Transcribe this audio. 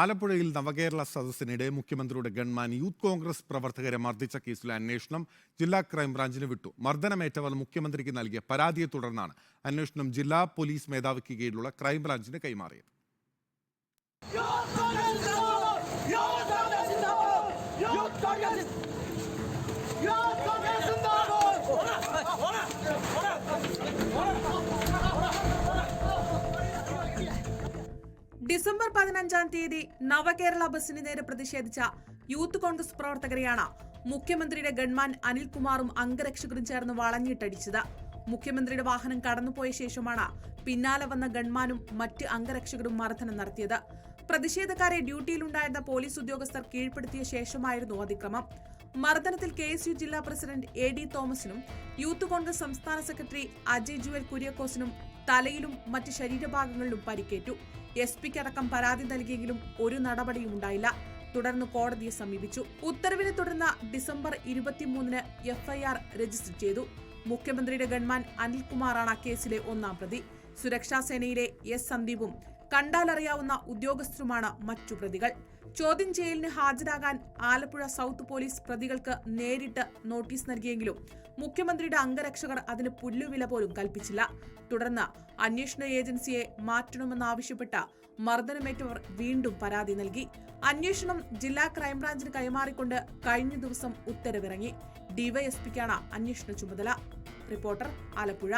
ആലപ്പുഴയിൽ നവകേരള സദസ്സിനിടെ മുഖ്യമന്ത്രിയുടെ gunman youth Congress പ്രവർത്തകരെ മർദ്ദിച്ച കേസിലെ അന്വേഷണം ജില്ലാ ക്രൈംബ്രാഞ്ചിന് വിട്ടു. മർദ്ദനമേറ്റവർ മുഖ്യമന്ത്രിക്ക് നൽകിയ പരാതിയെ തുടർന്നാണ് അന്വേഷണം ജില്ലാ പോലീസ് മേധാവിക്ക് കീഴിലുള്ള ക്രൈംബ്രാഞ്ചിന് കൈമാറിയത്. ഡിസംബർ പതിനഞ്ചാം തീയതി നവകേരള ബസിന് നേരെ പ്രതിഷേധിച്ച യൂത്ത് കോൺഗ്രസ് പ്രവർത്തകരെയാണ് മുഖ്യമന്ത്രിയുടെ ഗൺമാൻ അനിൽകുമാറും അംഗരക്ഷകരും ചേർന്ന് വളഞ്ഞിട്ടടിച്ചത്. മുഖ്യമന്ത്രിയുടെ വാഹനം കടന്നുപോയ ശേഷമാണ് പിന്നാലെ വന്ന ഗൺമാനും മറ്റ് അംഗരക്ഷകരും മർദ്ദനം നടത്തിയത്. പ്രതിഷേധക്കാരെ ഡ്യൂട്ടിയിലുണ്ടായിരുന്ന പോലീസ് ഉദ്യോഗസ്ഥർ കീഴ്പ്പെടുത്തിയ ശേഷമായിരുന്നു അതിക്രമം. മർദ്ദനത്തിൽ കെ എസ് യു ജില്ലാ പ്രസിഡന്റ് എ ഡി തോമസിനും യൂത്ത് കോൺഗ്രസ് സംസ്ഥാന സെക്രട്ടറി അജയ് ജുവൽ കുര്യാക്കോസിനും തലയിലും മറ്റ് ശരീരഭാഗങ്ങളിലും പരിക്കേറ്റു. എസ് പിക്കടക്കം പരാതി നൽകിയെങ്കിലും ഒരു നടപടിയും ഉണ്ടായില്ല. തുടർന്ന് കോടതിയെ സമീപിച്ചു. ഉത്തരവിനെ തുടർന്ന് ഡിസംബർ ഇരുപത്തിമൂന്നിന് എഫ്ഐആർ രജിസ്റ്റർ ചെയ്തു. മുഖ്യമന്ത്രിയുടെ ഗൺമാൻ അനിൽകുമാറാണ് കേസിലെ ഒന്നാം പ്രതി. സുരക്ഷാ സേനയിലെ എസ് സന്ദീപും കണ്ടാലറിയാവുന്ന ഉദ്യോഗസ്ഥരുമാണ് മറ്റു പ്രതികൾ. ചോദ്യം ചെയ്യലിന് ഹാജരാകാൻ ആലപ്പുഴ സൗത്ത് പോലീസ് പ്രതികൾക്ക് നേരിട്ട് നോട്ടീസ് നൽകിയെങ്കിലും മുഖ്യമന്ത്രിയുടെ അംഗരക്ഷകർ അതിന് പുല്ലുവില പോലും കൽപ്പിച്ചില്ല. തുടർന്ന് അന്വേഷണ ഏജൻസിയെ മാറ്റണമെന്നാവശ്യപ്പെട്ട മർദ്ദനമേറ്റവർ വീണ്ടും പരാതി നൽകി. അന്വേഷണം ജില്ലാ ക്രൈംബ്രാഞ്ചിന് കൈമാറിക്കൊണ്ട് കഴിഞ്ഞ ദിവസം ഉത്തരവിറങ്ങി. ഡിവൈഎസ്പിക്കാണ് അന്വേഷണ ചുമതല. റിപ്പോർട്ടർ ആലപ്പുഴ.